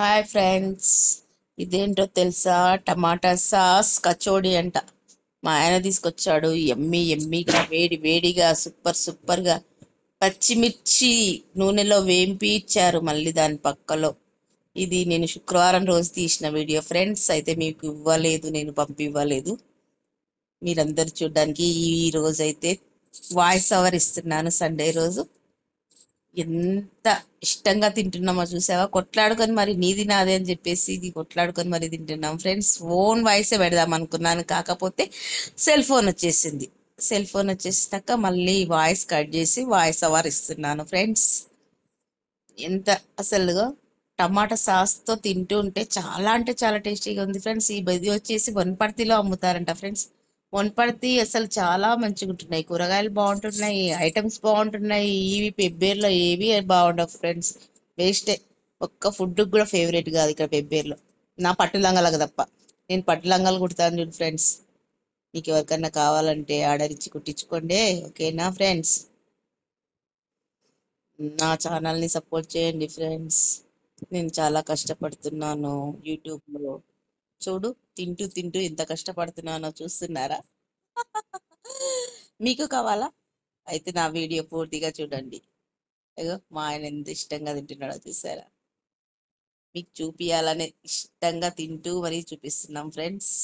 Hi friends ఇదేంటో తెలుసా? టమాటా sauce kachori అంట. మా ఆయన తీసుకొచ్చాడు. ఎమ్మి ఎమ్మిగా వేడి వేడిగా సూపర్ సూపర్గా. పచ్చిమిర్చి నూనెలో వేంపి ఇచ్చారు మళ్ళీ దాని పక్కలో. ఇది నేను శుక్రవారం రోజు తీసిన వీడియో ఫ్రెండ్స్. అయితే మీకు ఇవ్వలేదు నేను పంపివ్వలేదు. మీరందరు చూడడానికి ఈ రోజైతే వాయిస్ ఓవర్ ఇస్తున్నాను సండే రోజు. ఎంత ఇష్టంగా తింటున్నామో చూసావా? కొట్లాడుకొని మరి నీది నాదే అని చెప్పేసి ఇది కొట్లాడుకొని మరి తింటున్నాం. ఫ్రెండ్స్ ఫోన్ వాయిసే పెడదాం అనుకున్నాను. కాకపోతే సెల్ ఫోన్ వచ్చేసింది. సెల్ ఫోన్ వచ్చేసాక మళ్ళీ వాయిస్ కట్ చేసి వాయిస్ అవర్ ఇస్తున్నాను. ఫ్రెండ్స్ ఎంత అసలుగా టమాటా సాస్తో తింటూ ఉంటే చాలా అంటే చాలా టేస్టీగా ఉంది. ఫ్రెండ్స్ ఈ బది వచ్చేసి వనపర్తిలో అమ్ముతారంట. ఫ్రెండ్స్ మునపడితే అసలు చాలా మంచిగా ఉంటున్నాయి కూరగాయలు బాగుంటున్నాయి ఐటమ్స్ బాగుంటున్నాయి ఇవి పెబ్బేర్లో ఏవి బాగుండవు ఫ్రెండ్స్. వేస్టే. ఒక్క ఫుడ్ కూడా ఫేవరెట్ కాదు ఇక్కడ పెబ్బేర్లో. నా పట్టు లంగాలకు తప్ప. నేను పట్టు లంగాలు కుడతాను చూడు ఫ్రెండ్స్. మీకు ఎవరికన్నా కావాలంటే ఆర్డర్ ఇచ్చి కుట్టించుకోండి ఓకేనా ఫ్రెండ్స్? నా ఛానల్ని సపోర్ట్ చేయండి ఫ్రెండ్స్. నేను చాలా కష్టపడుతున్నాను యూట్యూబ్లో. చూడు తింటూ తింటూ ఎంత కష్టపడుతున్నానో చూస్తున్నారా? మీకు కావాలా? అయితే నా వీడియో పూర్తిగా చూడండి. అయ్యో మా ఆయన ఎంత ఇష్టంగా తింటున్నాడో చూసారా? మీకు చూపియాలనే ఇష్టంగా తింటూ మరీ చూపిస్తున్నాం ఫ్రెండ్స్.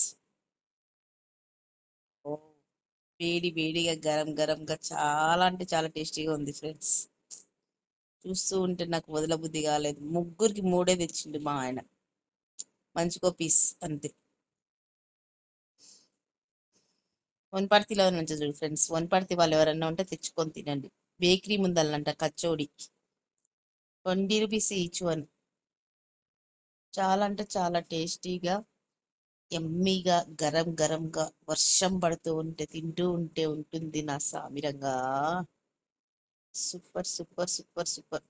వేడి వేడిగా గరం గరంగా చాలా అంటే చాలా టేస్టీగా ఉంది ఫ్రెండ్స్. చూస్తూ ఉంటే నాకు వదల బుద్ధి కాలేదు. ముగ్గురికి మూడే తెచ్చిండు మా ఆయన. మంచుకో పీస్ అంతే. వనపర్తిలో నుంచి చూడు ఫ్రెండ్స్. వనపర్తి వాళ్ళు ఎవరన్నా ఉంటే తెచ్చుకొని తినండి. Bakery ముందల్లంట kachori twenty rupees each one. చాలా అంటే చాలా టేస్టీగా ఎమ్మీగా గరం గరంగా వర్షం పడుతూ ఉంటే తింటూ ఉంటే ఉంటుంది నా సామిరంగా. Super super super super.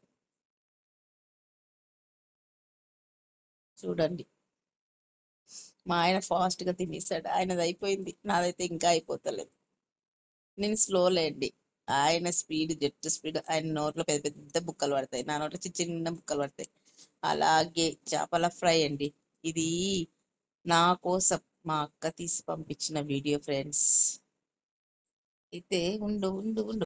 చూడండి. మా ఆయన ఫాస్ట్గా తినేసాడు. ఆయనది అయిపోయింది. నాదైతే ఇంకా అయిపోతలేదు. నేను స్లో లేండి ఆయన స్పీడ్ జెట్ స్పీడ్ ఆయన నోట్లో పెద్ద పెద్ద బుక్కలు పడతాయి. నా నోట్లో చిన్న చిన్న బుక్కలు పడతాయి. అలాగే చేపల ఫ్రై అండి. ఇది నా కోసం మా అక్క తీసి పంపించిన వీడియో ఫ్రెండ్స్. అయితే ఉండు ఉండు ఉండు.